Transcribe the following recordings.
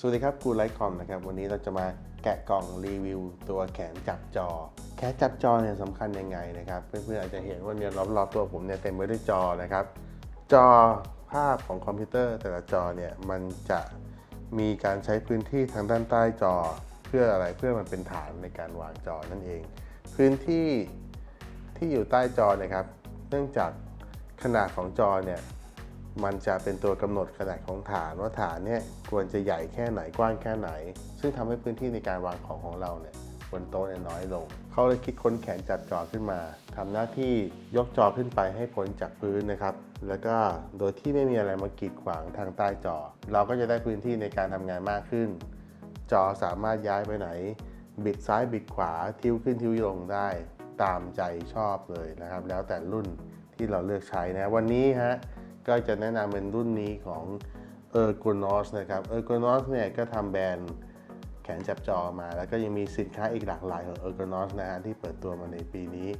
สวัสดีครับกูไลท์คอมนะครับวันนี้เราจะมาแกะกล่องรีวิว ตัวแขนจับจอ แขนจับจอเนี่ยสำคัญยังไงนะครับเพื่อนๆอาจจะเห็นว่าเนี่ยรอบๆตัวผมเนี่ยเต็มไปด้วยจอนะครับ จอภาพของคอมพิวเตอร์แต่ละจอเนี่ยมันจะมีการใช้พื้นที่ทางด้านใต้จอเพื่ออะไรเพื่อมันเป็นฐานในการวางจอนั่นเอง พื้นที่ที่อยู่ใต้จอเนะครับ เนื่องจากขนาดของจอเนี่ย มันจะเป็นตัวกำหนดขนาดของฐานว่าฐานเนี่ยควรจะใหญ่แค่ไหนกว้างแค่ไหน ซึ่งทำให้พื้นที่ในการวางของของเราเนี่ยบนโต๊ะเนี่ยน้อยลง เขาเลยคิดค้นแขนจับจอขึ้นมาทำหน้าที่ยกจอขึ้นไปให้พ้นจากพื้นนะครับ แล้วก็โดยที่ไม่มีอะไรมากีดขวางทางใต้จอ เราก็จะได้พื้นที่ในการทำงานมากขึ้น จอสามารถย้ายไปไหน บิดซ้ายบิดขวาทิ้วขึ้นทิ้วลงได้ ตามใจชอบเลยนะครับ แล้วแต่รุ่นที่เราเลือกใช้นะ วันนี้ฮะ ก็จะแนะนำเป็นรุ่นนี้ของ e r g o n o s นะครับ e r g o n o s เนี่ยก็ทำแบรนด์แขนจับจอมา แล้วก็ยังมีสินค้าอีกหลากหลายของ e r g o n o s นะฮะที่เปิดตัวมาในปีนี้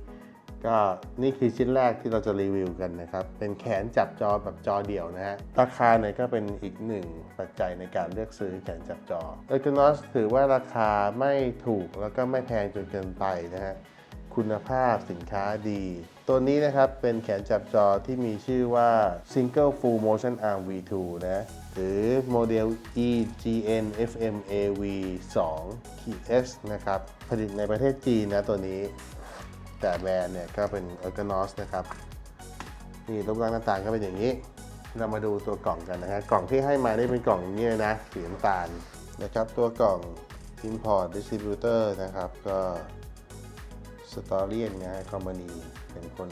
ก็นี่คือชิ้นแรกที่เราจะรีวิวกันนะครับ เป็นแขนจับจอแบบจอเดี่ยวนะฮะราคาเนี่ยก็เป็นอีกหนึ่งปัจจัยในการเลือกซื้อแขนจับจอ e r g o n o s ถือว่าราคาไม่ถูกแล้วก็ไม่แพงจนเกินไปนะฮะคุณภาพสินค้าดี ตัวนี้นะครับเป็นแขนจับจอที่มีชื่อว่า Single Full Motion Arm V2 นะ หรือโมเดล EGN FM AV 2 S นะครับ ผลิตในประเทศจีนนะตัวนี้ แต่แบรนด์เนี่ยก็เป็น Ergonos นะครับ นี่รูปร่างหน้าตาก็เป็นอย่างนี้ เรามาดูตัวกล่องกันนะฮะกล่องที่ให้มาได้เป็นกล่องอย่างนี้ยนะสีน้ำตาลนะครับตัวกล่อง Import Distributor นะครับก็สตอรี่นะฮะคอมมานี เป็นคน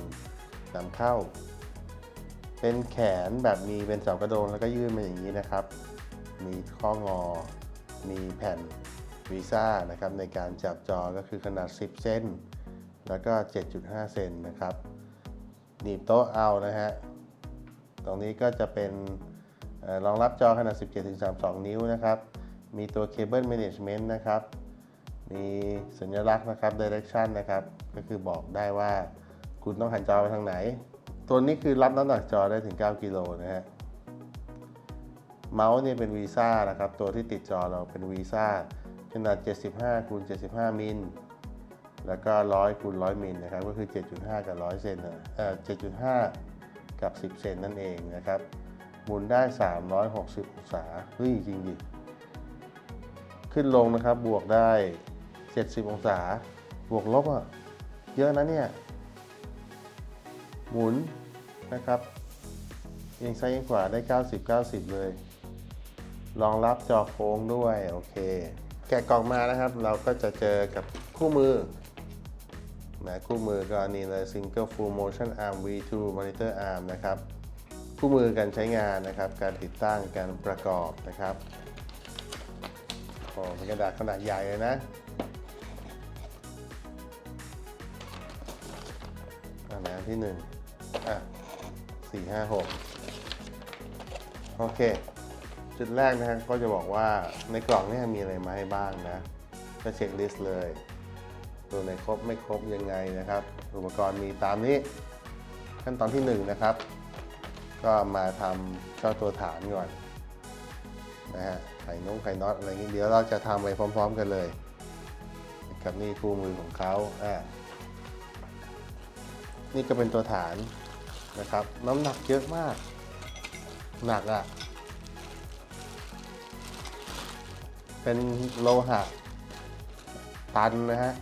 นำเข้า เป็นแขนแบบมีเป็นเสากระโดงแล้วก็ยื่นมาอย่างนี้นะครับ มีข้องอ มีแผ่นวีซ่านะครับในการจับจอก็คือขนาด 10 เซนแล้วก็ 7.5 เซนนะครับหนีบโต๊ะเอานะฮะ ตรงนี้ก็จะเป็นรองรับจอขนาด 17-32 นิ้วนะครับ มีตัวเคเบิลแมネจเมนต์นะครับ มีสัญลักษณ์นะครับ direction นะครับ ก็คือบอกได้ว่า คุณต้องหันจอไปทางไหน ตัวนี้คือรับน้ำหนักจอได้ถึง 9 กิโลนะฮะ เมาส์เนี่ยเป็นวีซ่านะครับ ตัวที่ติดจอเราเป็นวีซ่าขนาด 75คูณ75 มิล แล้วก็ 100คูณ100 มิลนะครับ ก็คือ 7.5 กับ 100 เซนเอ่อ7.5 กับ 10 เซนนั่นเองนะครับ หมุนได้ 360 องศาเฮ้ยจริงดิ ขึ้นลงนะครับ บวกได้ 70 องศา บวกลบอะ เยอะนะเนี่ย หมุนนะครับ เอียงซ้ายเอียงขวาได้ 90 90 เลย รองรับจอโค้งด้วย โอเค แกะกล่องมานะครับ เราก็จะเจอกับคู่มือนะคู่มือก็อันนี้เลย Single Full Motion Arm V2 Monitor Arm นะครับ คู่มือการใช้งานนะครับ การติดตั้งการประกอบนะครับโอ้เป็นกระดาษขนาดใหญ่เลยนะอันไหนอันที่หนึ่ง อะสี่ห้าหกโอเค จุดแรกนะครับก็จะบอกว่าในกล่องนี่มีอะไรมาให้บ้างนะ ก็เช็คลิสต์เลยตัวไหนครบไม่ครบยังไงนะครับ อุปกรณ์มีตามนี้ ขั้นตอนที่หนึ่งนะครับ ก็มาทำเจ้าตัวฐานก่อนนะฮะไข่นุ่งไข่น็อตอะไรอย่างนี้เดี๋ยวเราจะทำไปพร้อม ๆ กันเลยกับนี่คู่มือของเขาอ่านี่ก็เป็นตัวฐาน นะครับ น้ำหนักเยอะมาก หนักอะ่ะ เป็นโลหะตันนะฮะ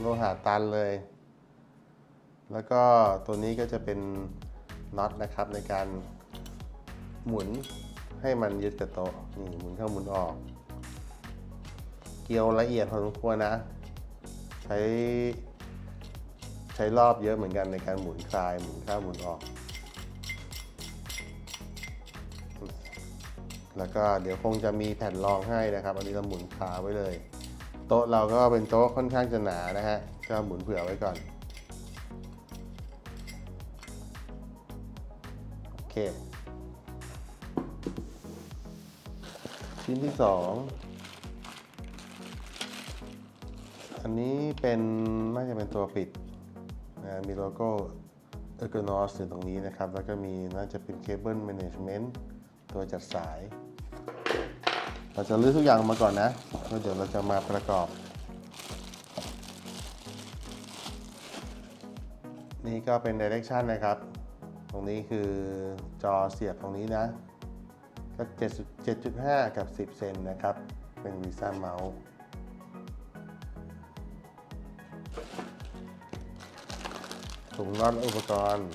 โลหะตันเลย แล้วก็ตัวนี้ก็จะเป็นน็อตนะครับในการหมุนให้มันยึดกับโต๊ะนี่หมุนเข้าหมุนออก เกลียวละเอียดพอสมควรนะ ใช้ใช้รอบเยอะเหมือนกันในการหมุนคลายหมุนเข้าหมุนออก แล้วก็เดี๋ยวคงจะมีแผ่นรองให้นะครับ อันนี้เราหมุนขาไว้เลย โต๊ะเราก็เป็นโต๊ะค่อนข้างจะหนานะฮะก็หมุนเผื่อไว้ก่อนโอเคชิ้นที่สองอันนี้เป็นน่าจะเป็นตัวปิดนะมีโลโก้ Ergonos อยู่ตรงนี้นะครับ แล้วก็มีน่าจะเป็นเคเบิลแมネจเมนต์ตัวจัดสาย เราจะรื้อทุกอย่างออกมาก่อนนะแล้วเดี๋ยวเราจะมาประกอบ นี่ก็เป็น direction นะครับ ตรงนี้คือจอเสียบตรงนี้นะ ก็7 7.5กับ 10 เซนนะครับ เป็นวีซ่าเมาส์ถุงน็อตอุปกรณ์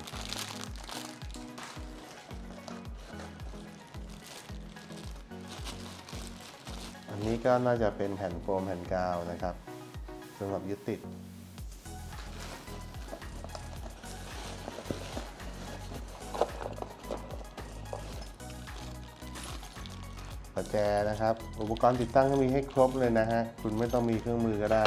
นี้ก็น่าจะเป็นแผ่นโฟมแผ่นกาวนะครับสำหรับยึดติด ประแจนะครับ อุปกรณ์ติดตั้งก็มีให้ครบเลยนะฮะ คุณไม่ต้องมีเครื่องมือก็ได้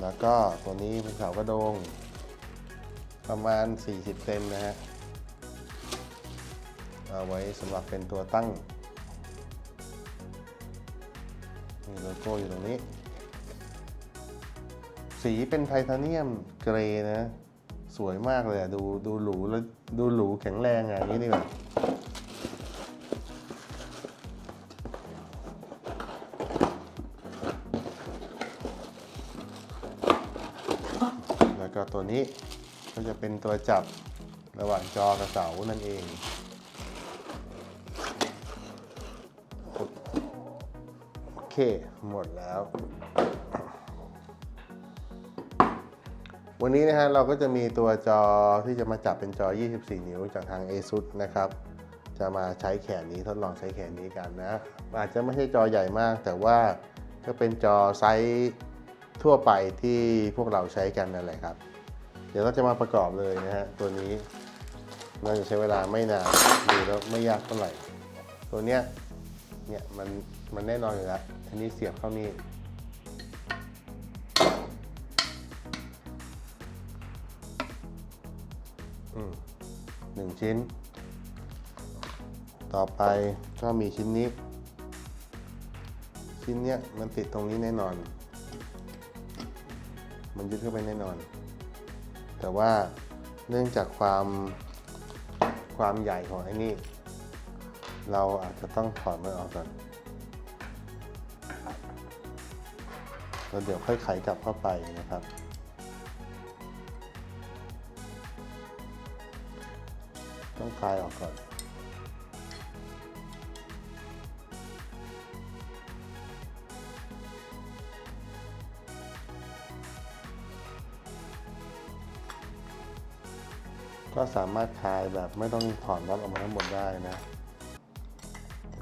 แล้วก็ตัวนี้เป็นเสากระโดง ประมาณ 40 เซนนะฮะ เอาไว้สำหรับเป็นตัวตั้งมีโลโก้อยู่ตรงนี้ สีเป็นไทเทเนียมเกรย์นะ สวยมากเลยดูดูหรูแล้วดูหรูแข็งแรงอะอย่างนี้ดีกว่าแล้วก็ตัวนี้ก็จะเป็นตัวจับระหว่างจอกับเสานั่นเอง เค หมดแล้ว วันนี้นะฮะเราก็จะมีตัวจอที่จะมาจับเป็นจอ 24 นิ้วจากทาง ASUS นะครับ จะมาใช้แขนนี้ทดลองใช้แขนนี้กันนะ อาจจะไม่ใช่จอใหญ่มาก แต่ว่าก็เป็นจอไซส์ทั่วไปที่พวกเราใช้กันนั่นแหละครับ เดี๋ยวเราจะมาประกอบเลยนะฮะตัวนี้น่าจะใช้เวลาไม่นานดูแล้วไม่ยากเท่าไหร่ ตัวเนี้ยเนี่ยมันมันแน่นอนอยู่แล้ว อันนี้เสียบเข้านี่หนึ่งชิ้น ต่อไปก็มีชิ้นนี้ ชิ้นเนี้ยมันติดตรงนี้แน่นอน มันยึดเข้าไปแน่นอน แต่ว่าเนื่องจากความความใหญ่ของไอ้นี่ เราอาจจะต้องถอดมันออกก่อน แล้วเดี๋ยวค่อยไขกลับเข้าไปนะครับ ต้องคลายออกก่อนก็สามารถคลายแบบไม่ต้องถอนน็อตออกมาทั้งหมดได้นะ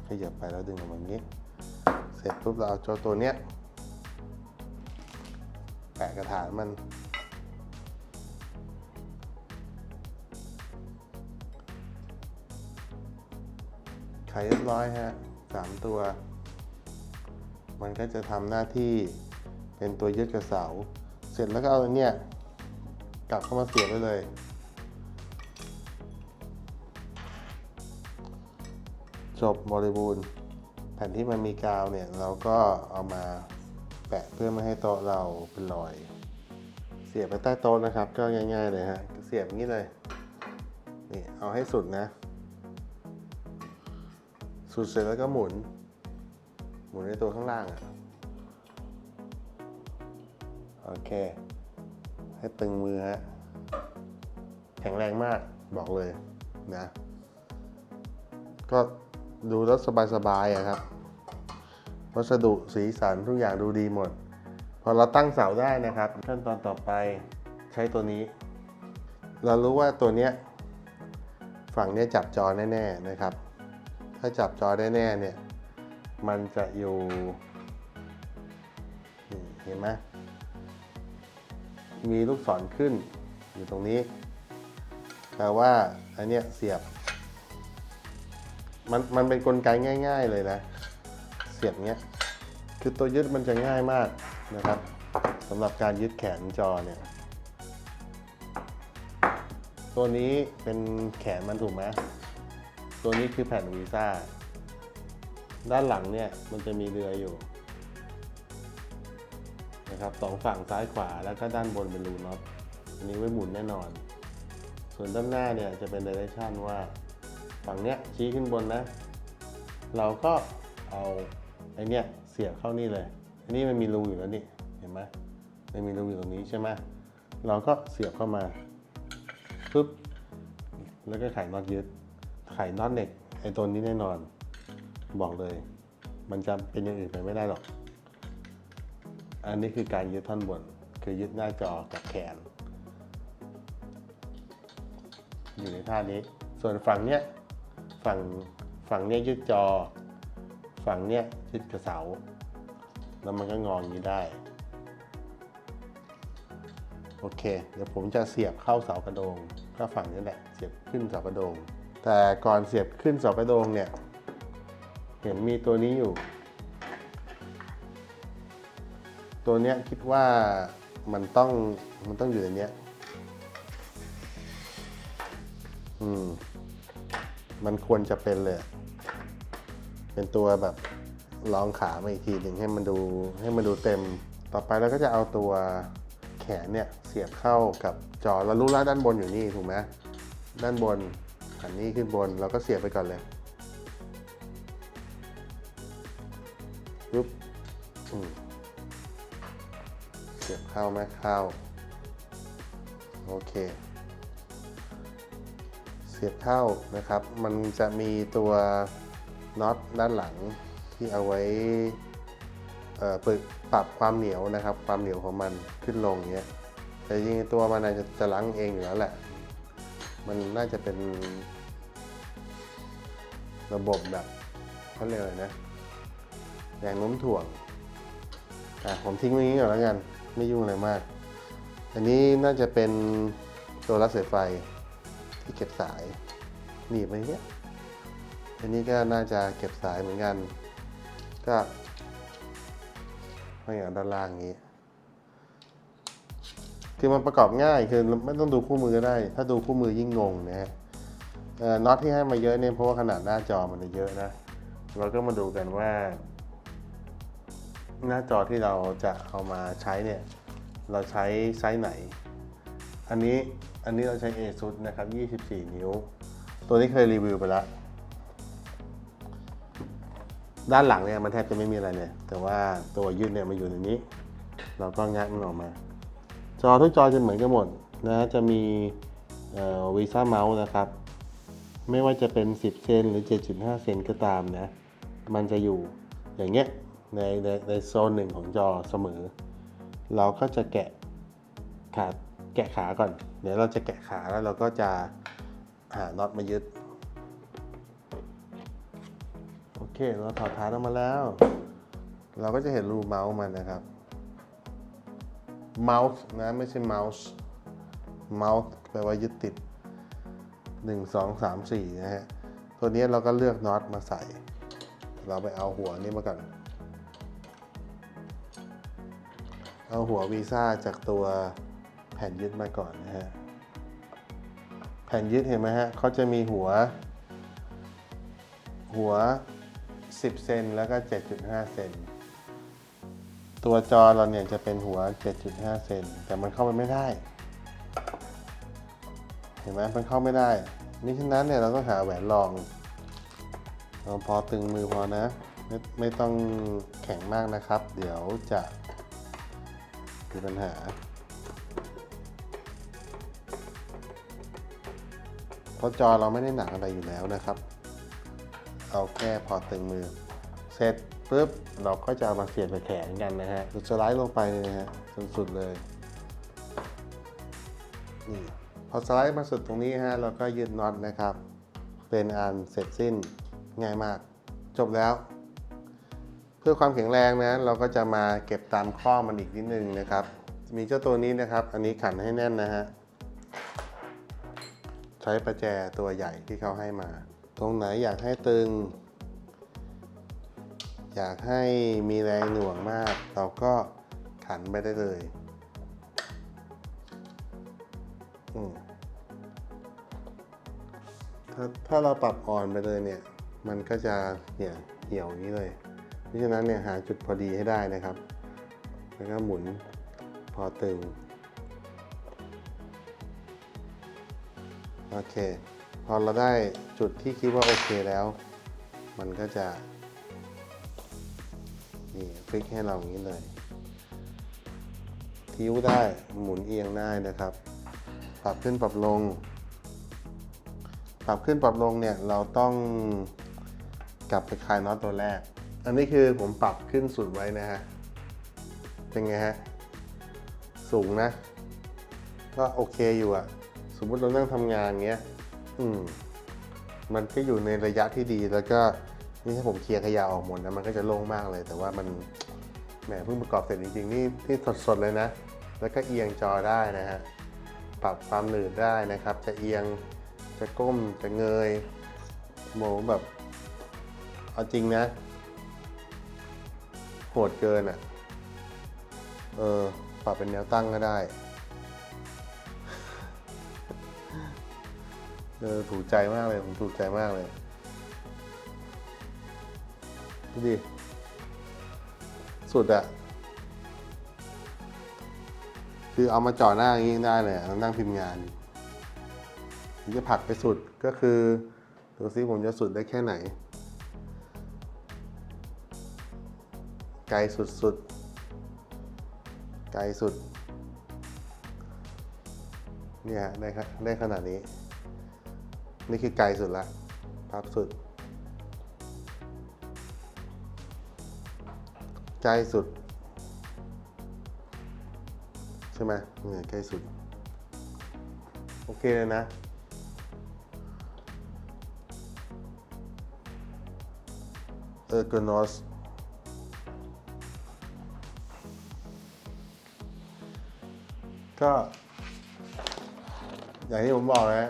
ขยับไปแล้วดึงออกมาอย่างนี้ เสร็จปุ๊บเราเอาโจตัวเนี้ยะกระถางมันขายเรียบร้อยฮะสามตัว มันก็จะทำหน้าที่เป็นตัวยึดกระเสา เสร็จแล้วก็เอาอันเนี่ยกลับเข้ามาเสียบไว้เลยจบบริบูรณ์แผ่นที่มันมีกาวเนี่ย เราก็เอามา แปะเพื่อไม่ให้โต๊ะเราเป็นรอย เสียบไปใต้โต๊ะนะครับ ก็ง่าย ๆ เลยฮะเสียบงนี้เลยนี่เอาให้สุดนะ สุดเสร็จแล้วก็หมุน หมุนในตัวข้างล่างอะโอเค ให้ตึงมือฮะแข็งแรงมากบอกเลยนะ ก็ดูแล้วสบายๆอะครับ วัสดุสีสันทุกอย่างดูดีหมด พอเราตั้งเสาได้นะครับ ขั้นตอนต่อไปใช้ตัวนี้ เรารู้ว่าตัวเนี้ยฝั่งเนี้ยจับจอแน่ๆนะครับ ถ้าจับจอแน่ๆเนี่ยมันจะอยู่เห็นไหมมีลูกศรขึ้นอยู่ตรงนี้แปลว่าอันเนี้ยเสียบ มันมันเป็นนกลไกง่าย ๆ เลยนะ สียบเนี้ย คือตัวยึดมันจะง่ายมากนะครับสำหรับการยึดแขนจอเนี่ย ตัวนี้เป็นแขนมันถูกไหมตัวนี้คือแผ่นวีซ่า ด้านหลังเนี่ยมันจะมีเรืออยู่นะครับสองฝั่งซ้ายขวาแล้วก็ด้านบนเป็นรูน็อตอันนี้ไว้หมุนแน่นอน ส่วนด้านหน้าเนี่ยจะเป็น direction ว่า ฝั่งเนี้ยชี้ขึ้นบนนะ เราก็เอา ไอเนี้ยเสียบเข้านี่เลย อันนี้มันมีรูอยู่แล้วนี่ เห็นไหมมันมีรูอยู่ตรงนี้ใช่ไหมเราก็เสียบเข้ามาปุ๊บ แล้วก็ไขน็อตยึด ไขน็อตเหล็กไอตัวนี้แน่นอน บอกเลย มันจะเป็นอย่างอื่นไปไม่ได้หรอก อันนี้คือการยึดท่อนบน คือยึดหน้าจอกับแขน อยู่ในท่านี้ ส่วนฝั่งเนี้ย ฝั่งฝั่งเนี้ยยึดจอ ฝั่งเนี้ยยึดกระเสา แล้วมันก็งออย่างนี้ได้ โอเค เดี๋ยวผมจะเสียบเข้าเสากระโดงก็ฝั่งนี้แหละ เสียบขึ้นเสากระโดง แต่ก่อนเสียบขึ้นเสากระโดงเนี่ย เห็นมีตัวนี้อยู่ ตัวเนี้ยคิดว่ามันต้องมันต้องอยู่ในเนี้ยอืม มันควรจะเป็นเลย เป็นตัวแบบรองขามาอีกทีหนึ่งให้มันดูให้มันดูเต็ม ต่อไปเราก็จะเอาตัวแขนเนี่ยเสียบเข้ากับจอเรารู้แล้วด้านบนอยู่นี่ถูกไหมด้านบนอันนี้ขึ้นบนเราก็เสียบไปก่อนเลยปุ๊บเสียบเข้าไหมเข้าโอเค เสียบเข้านะครับ มันจะมีตัว น็อตด้านหลังที่เอาไว้เปรับปรับความเหนียวนะครับ ความเหนียวของมันขึ้นลงเงี้ยแต่จริงตัวมันอาจจะจะล้างเองอยู่แล้วแหละ มันน่าจะเป็น ระบบแบบเขาเรียกอะไรนะแรงโน้มถ่วงอะผมทิ้งไว้อย่างนี้ก่อนแล้วกัน ไม่ยุ่งอะไรมาก อันนี้น่าจะเป็นตัวรัดสายไฟที่เก็บสายหนีบไปเนี้ย อันนี้ก็น่าจะเก็บสายเหมือนกัน ก็ไม่อย่างด้านล่างนี้ คือมันประกอบง่ายคือไม่ต้องดูคู่มือก็ได้ ถ้าดูคู่มือยิ่งงงนะฮะน็อตที่ให้มาเยอะเนี่ยเพราะว่าขนาดหน้าจอมันเยอะนะ เราก็มาดูกันว่า หน้าจอที่เราจะเอามาใช้เนี่ย เราใช้ไซส์ไหน อันนี้อันนี้เราใช้ ASUS นะครับ 24 นิ้ว ตัวนี้เคยรีวิวไปแล้ว ด้านหลังเนี่ยมันแทบจะไม่มีอะไรเลย แต่ว่าตัวยืดเนี่ยมันอยู่ในนี้ เราก็งัดมันออกมา จอทุกจอจะเหมือนกันหมดนะจะมีวีซ่าเมาส์นะครับ ไม่ว่าจะเป็น 10 เซนหรือ 7.5 เซนก็ตามนะ มันจะอยู่อย่างเงี้ยในในในโซนหนึ่งของจอเสมอ เราก็จะแกะขาแกะขาก่อน เดี๋ยวเราจะแกะขาแล้วเราก็จะหาน็อตมายึด เคเราถอดฐานออกมาแล้ว เราก็จะเห็นรูเมาส์มันนะครับเมาส์นะไม่ใช่เมาส์เมาส์แปลว่ายึดติด 1 2 3 4 นะฮะ ตัวนี้เราก็เลือกน็อตมาใส่ เราไปเอาหัวนี้มาก่อน เอาหัววีซ่าจากตัวแผ่นยึดมาก่อนนะฮะ แผ่นยึดเห็นไหมฮะเขาจะมีหัว หัว 10 เซนแล้วก็ 7.5 เซนตัวจอเราเนี่ยจะเป็นหัว 7.5 เซนแต่มันเข้าไปไม่ได้ เห็นไหมมันเข้าไม่ได้มิฉะนั้นเนี่ยเราต้องหาแหวนรองเราพอตึงมือพอนะไม่ไม่ต้องแข็งมากนะครับ เดี๋ยวจะมีปัญหาเพราะจอเราไม่ได้หนักอะไรอยู่แล้วนะครับ เอาแค่พอตึงมือ เสร็จปุ๊บเราก็จะามาเสียบกับแขนกันนะฮะสไลด์ลงไปเลยนะฮะจนสุดเลยนี่พอสไลด์มาสุดตรงนี้ฮะเราก็ยึดน็อตนะครับ เป็นอันเสร็จสิ้นง่ายมาก จบแล้ว เพื่อความแข็งแรงนะเราก็จะมาเก็บตามข้อมันอีกนิดนึงนะครับ มีเจ้าตัวนี้นะครับ อันนี้ขันให้แน่นนะฮะใช้ประแจตัวใหญ่ที่เขาให้มา ตรงไหนอยากให้ตึง อยากให้มีแรงหน่วงมาก เราก็ขันไปได้เลยถ้าถ้าเราปรับอ่อนไปเลยเนี่ย มันก็จะเนี่ยเหี่ยวอย่างนี้เลย เพราะฉะนั้นเนี่ยหาจุดพอดีให้ได้นะครับ แล้วก็หมุนพอตึง โอเค พอเราได้ จุดที่คิดว่าโอเคแล้ว มันก็จะ นี่พลิกให้เราอย่างนี้เลย ทิ้วได้หมุนเอียงได้นะครับ ปรับขึ้นปรับลง ปรับขึ้นปรับลงเนี่ยเราต้องกลับไปคลายน็อตตัวแรก อันนี้คือผมปรับขึ้นสุดไว้นะฮะ เป็นไงฮะ สูงนะ ก็โอเคอยู่อะสมมติเรานั่งทำงานเงี้ย อืม มันก็อยู่ในระยะที่ดีแล้วก็นี่ถ้าผมเคลียร์ขยะออกหมดนะมันก็จะโล่งมากเลย แต่ว่ามันแหมเพิ่งประกอบเสร็จจริงๆนี่นี่สดๆเลยนะ แล้วก็เอียงจอได้นะฮะปรับความหนืดได้นะครับ จะเอียงจะก้มจะเงยโมแบบเอาจริงนะโหดเกินอะเออปรับเป็นแนวตั้งก็ได้ เออถูกใจมากเลย ผมถูกใจมากเลย ดูดิ สุดอะคือเอามาจ่อหน้าอย่างนี้ได้เลยนั่งพิมพ์งานหรือจะผลักไปสุดก็คือดูซิผมจะสุดได้แค่ไหน ไกลสุดๆไกลสุด เนี่ยได้ได้ขนาดนี้ นี่คือไกลสุดละพับสุด ใกล้สุด ใช่ไหมเนี่ยใกล้สุด โอเคเลยนะเออร์กนอสก็อย่างที่ผมบอกนะ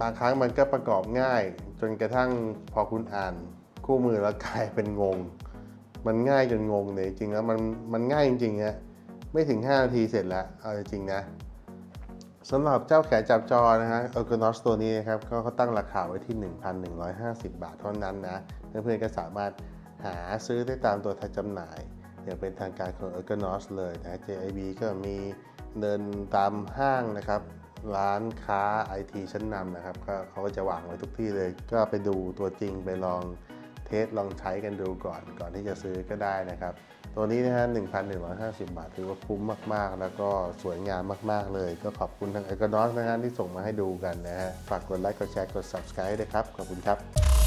บางครั้งมันก็ประกอบง่าย จนกระทั่งพอคุณอ่านคู่มือแล้วกลายเป็นงง มันง่ายจนงงเลยจริงๆแล้วมันมันง่ายจริงๆฮะไม่ถึง 5 นาทีเสร็จแล้วเอาจริงนะสำหรับเจ้าแขนจับจอนะฮะ e r g o n o s ตัวนี้นะครับก็เขาตั้งราคาไว้ที่ 1,150 บาทเท่านั้นนะเพื่อนๆก็สามารถหาซื้อได้ตามตัวแทนจำหน่ายอย่างเป็นทางการของ e r g o n o s เลยนะ JIB ก็มีเดินตามห้างนะครับ ร้านค้าไอทีชั้นนำนะครับก็เขาก็จะวางไว้ทุกที่เลย ก็ไปดูตัวจริงไปลองเทสลองใช้กันดูก่อน ก่อนที่จะซื้อก็ได้นะครับ ตัวนี้นะฮะ 1,150 บาท ถือว่าคุ้มมาก ๆ แล้วก็สวยงามมาก ๆ เลย ก็ขอบคุณทางไอคอนอสนะฮะที่ส่งมาให้ดูกันนะฮะ ฝากกดไลค์ กดแชร์ กด subscribe ด้วยครับ ขอบคุณครับ